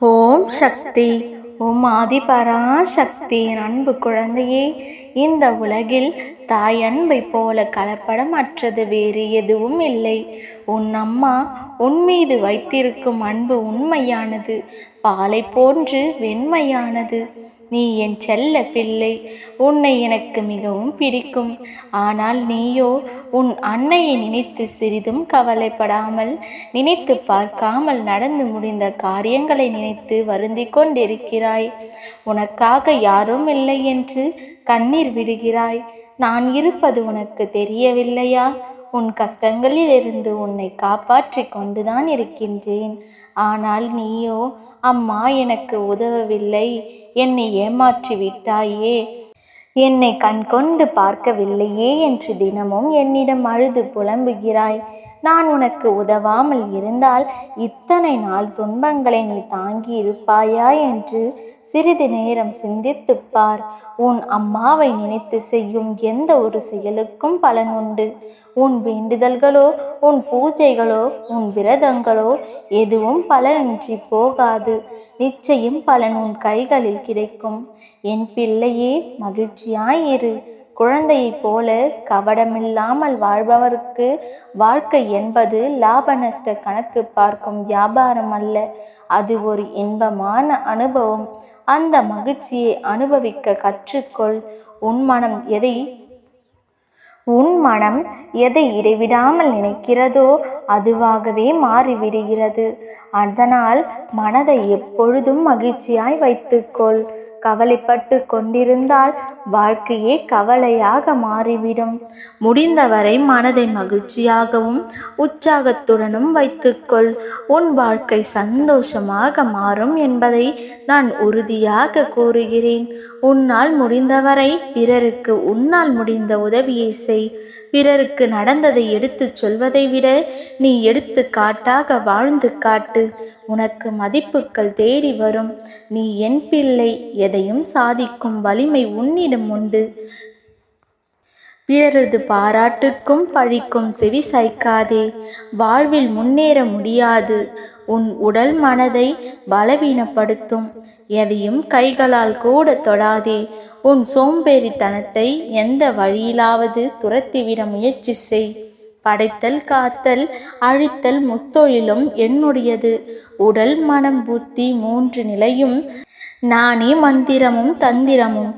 ஓம் சக்தி. ஓம் ஆதிபரா சக்தி என் அன்பு குழந்தையே இந்த உலகில் தாய் அன்பை போல கலப்படமற்றது வேறு எதுவும் இல்லை. உன் அம்மா உன் மீது வைத்திருக்கும் அன்பு உண்மையானது பாலை போன்று வெண்மையானது. நீ என் செல்ல பிள்ளை. உன்னை எனக்கு மிகவும் பிடிக்கும். ஆனால் நீயோ உன் அன்னையை நினைத்து சிறிதும் கவலைப்படாமல் நினைத்து பார்க்காமல் நடந்து முடிந்த காரியங்களை நினைத்து வருந்தி கொண்டிருக்கிறாய். உனக்காக யாரும் இல்லை என்று கண்ணீர் விடுகிறாய். நான் இருப்பது உனக்கு தெரியவில்லையா? உன் கஷ்டங்களிலிருந்து உன்னை காப்பாற்றி கொண்டுதான் இருக்கின்றேன். ஆனால் நீயோ அம்மா எனக்கு உதவவில்லை. என்னை ஏமாற்றி விட்டாயே என்னை கண்கொண்டு பார்க்கவில்லையே என்று தினமும் என்னிடம் அழுது புலம்புகிறாய். நான் உனக்கு உதவாமல் இருந்தால் இத்தனை நாள் துன்பங்களை நீ தாங்கி இருப்பாயா என்று சிறிது நேரம் சிந்தித்துப் பார். உன் அம்மாவை நினைத்து செய்யும் எந்த ஒரு செயலுக்கும் பலன் உண்டு. உன் வேண்டுதல்களோ உன் பூஜைகளோ உன் விரதங்களோ எதுவும் பலனின்றி போகாது. நிச்சயம் பலன் உன் கைகளில் கிடைக்கும். என் பிள்ளையே மகிழ்ச்சியாயிரு குழந்தையைப் போல கவடமில்லாமல் வாழ்பவருக்கு வாழ்க்கை என்பது லாப நஷ்ட கணக்கு பார்க்கும் வியாபாரம் அல்ல. அது ஒரு இன்பமான அனுபவம். அந்த மகிழ்ச்சியை அனுபவிக்க கற்றுக்கொள். உன் மனம் எதை உன் மனம் எதை இடைவிடாமல் நினைக்கிறதோ அதுவாகவே மாறிவிடுகிறது. அதனால் மனதை எப்பொழுதும் மகிழ்ச்சியாய் வைத்துக்கொள். கவலைப்பட்டு கொண்டிருந்தால் வாழ்க்கையே கவலையாக மாறிவிடும். முடிந்தவரை மனதை மகிழ்ச்சியாகவும் உற்சாகத்துடனும் வைத்துக்கொள். உன் வாழ்க்கை சந்தோஷமாக மாறும் என்பதை நான் உறுதியாக கூறுகிறேன். உன்னால் முடிந்தவரை பிறருக்கு உன்னால் முடிந்த உதவியை செய். பிறருக்கு நடந்ததை எடுத்துச் சொல்வதை விட நீ எடுத்து காட்டாக வாழ்ந்து காட்டு. உனக்கு மதிப்புகள் தேடி வரும். நீ என் பிள்ளை எதையும் சாதிக்கும் வலிமை உன்னிடம் உண்டு. பிறரது பாராட்டுக்கும் பழிக்கும் செவி சாய்க்காதே. வாழ்வில் முன்னேற முடியாது. உன் உடல் மனதை பலவீனப்படுத்தும். எதையும் கைகளால் கூட தொடாதே. உன் சோம்பேறித்தனத்தை எந்த வழியிலாவது துரத்திவிட முயற்சி செய். படைத்தல் காத்தல் அழித்தல் முத்தொழிலும் என்னுடையது. உடல் மனம் புத்தி மூன்று நிலையும் நானே மந்திரமும் தந்திரமும்.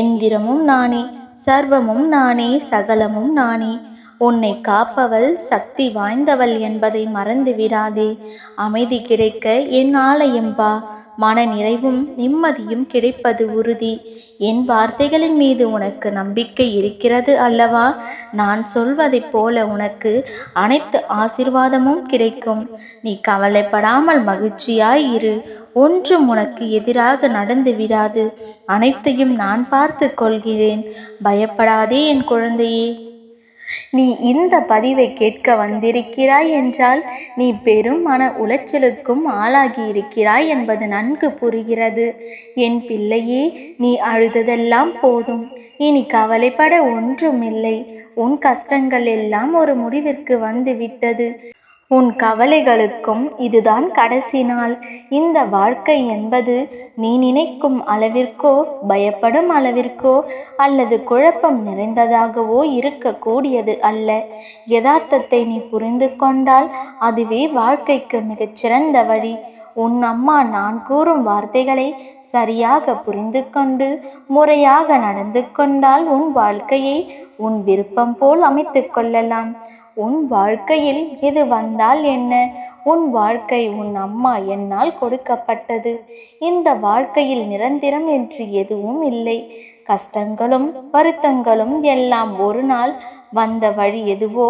எந்திரமும் நானே சர்வமும் நானே சகலமும் நானே. உன்னை காப்பவள் சக்தி வாய்ந்தவள் என்பதை மறந்து விடாதே. அமைதி கிடைக்க என் ஆலயம் வா. மன நிறைவும் நிம்மதியும் கிடைப்பது உறுதி. என் வார்த்தைகளின் மீது உனக்கு நம்பிக்கை இருக்கிறது அல்லவா? நான் சொல்வதைப் போல உனக்கு அனைத்து ஆசிர்வாதமும் கிடைக்கும். நீ கவலைப்படாமல் மகிழ்ச்சியாய் இரு. ஒன்றும் உனக்கு எதிராக நடந்து விடாது. அனைத்தையும் நான் பார்த்து கொள்கிறேன். பயப்படாதே என் குழந்தையே. நீ இந்த பதிவை கேட்க வந்திருக்கிறாய் என்றால் நீ பெரும் மன உளைச்சலுக்கும் ஆளாகி இருக்கிறாய் என்பது நன்கு புரிகிறது. என் பிள்ளையே நீ அழுததெல்லாம் போதும். இனி கவலைப்பட ஒன்றுமில்லை. உன் கஷ்டங்கள் எல்லாம் ஒரு முடிவிற்கு வந்து விட்டது உன் கவலைகளுக்கும் இதுதான் கடைசி நாள். இந்த வாழ்க்கை என்பது நீ நினைக்கும் அளவிற்கோ பயப்படும் அளவிற்கோ அல்லது குழப்பம் நிறைந்ததாகவோ இருக்கக்கூடியது அல்ல. யதார்த்தத்தை நீ புரிந்து கொண்டால் அதுவே வாழ்க்கைக்கு மிகச்சிறந்த வழி. உன் அம்மா நான் கூறும் வார்த்தைகளை சரியாக புரிந்து கொண்டு முறையாக நடந்து கொண்டால் உன் வாழ்க்கையை உன் விருப்பம் போல் அமைத்து கொள்ளலாம். உன் வாழ்க்கையில் எது வந்தால் என்ன? உன் வாழ்க்கை உன் அம்மா என்னால் கொடுக்கப்பட்டது. இந்த வாழ்க்கையில் நிரந்தரம் என்று எதுவும் இல்லை. கஷ்டங்களும் வருத்தங்களும் எல்லாம் ஒரு நாள் வந்த வழி எதுவோ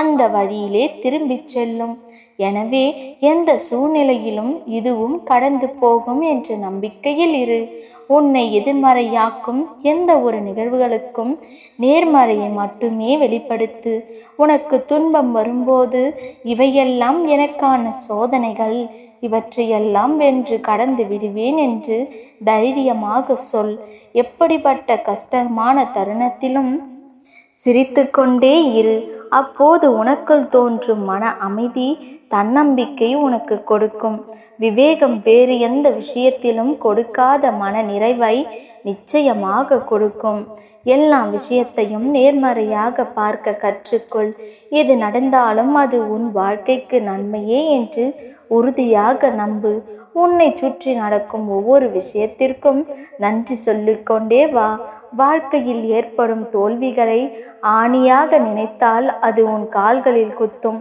அந்த வழியிலே திரும்பிச் செல்லும். எனவே எந்த சூழ்நிலையிலும் இதுவும் கடந்து போகும் என்ற நம்பிக்கையில் இரு. உன்னை எதிர்மறையாக்கும் எந்த ஒரு நிகழ்வுகளுக்கும் நேர்மறையை மட்டுமே வெளிப்படுத்து. உனக்கு துன்பம் வரும்போது இவையெல்லாம் எனக்கான சோதனைகள். இவற்றையெல்லாம் வென்று கடந்து விடுவேன் என்று தைரியமாக சொல். எப்படிப்பட்ட கஷ்டமான தருணத்திலும் சிரித்துக்கொண்டே இரு. அப்போது உனக்குள் தோன்றும் மன அமைதி தன்னம்பிக்கை உனக்கு கொடுக்கும். விவேகம் வேறு எந்த விஷயத்திலும் கொடுக்காத மன நிறைவை நிச்சயமாக கொடுக்கும். எல்லா விஷயத்தையும் நேர்மறையாக பார்க்க கற்றுக்கொள். எது நடந்தாலும் அது உன் வாழ்க்கைக்கு நன்மையே என்று உறுதியாக நம்பு. உன்னை சுற்றி நடக்கும் ஒவ்வொரு விஷயத்திற்கும் நன்றி சொல்லிக்கொண்டே வா. வாழ்க்கையில் ஏற்படும் தோல்விகளை ஆணியாக நினைத்தால் அது உன் கால்களில் குத்தும்.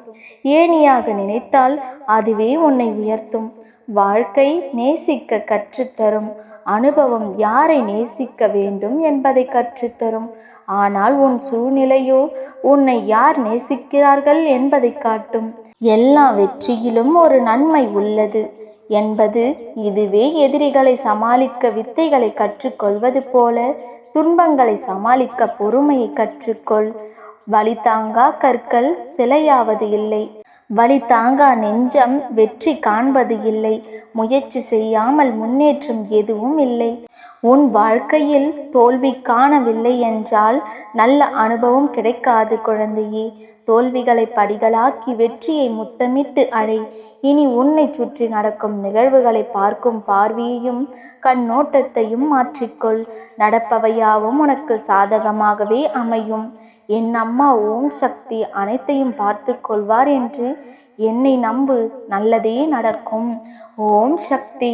ஏணியாக நினைத்தால் அதுவே உன்னை உயர்த்தும். வாழ்க்கை நேசிக்க கற்றுத்தரும். அனுபவம் யாரை நேசிக்க வேண்டும் என்பதை கற்றுத்தரும். ஆனால் உன் சூழ்நிலையோ உன்னை யார் நேசிக்கிறார்கள் என்பதை காட்டும். எல்லா வெற்றியிலும் ஒரு நன்மை உள்ளது. என்பது இதுவே எதிரிகளை சமாளிக்க வித்தைகளை கற்றுக்கொள்வது போல துன்பங்களை சமாளிக்க பொறுமையை கற்றுக்கொள். வலி தாங்கா கற்கள் சிலையாவது இல்லை. வலி தாங்கா நெஞ்சம் வெற்றி காண்பது இல்லை. முயற்சி செய்யாமல் முன்னேற்றம் எதுவும் இல்லை. உன் வாழ்க்கையில் தோல்வி காணவில்லை என்றால் நல்ல அனுபவம் கிடைக்காது குழந்தையே. தோல்விகளை படிகளாக்கி வெற்றியை முத்தமிட்டு அழை. இனி உன்னை சுற்றி நடக்கும் நிகழ்வுகளை பார்க்கும் பார்வையையும் கண்ணோட்டத்தையும் மாற்றிக்கொள். நடப்பவையாவும் உனக்கு சாதகமாகவே அமையும். என் அம்மா ஓம் சக்தி அனைத்தையும் பார்த்து கொள்வார் என்று என்னை நம்பு. நல்லதே நடக்கும். ஓம் சக்தி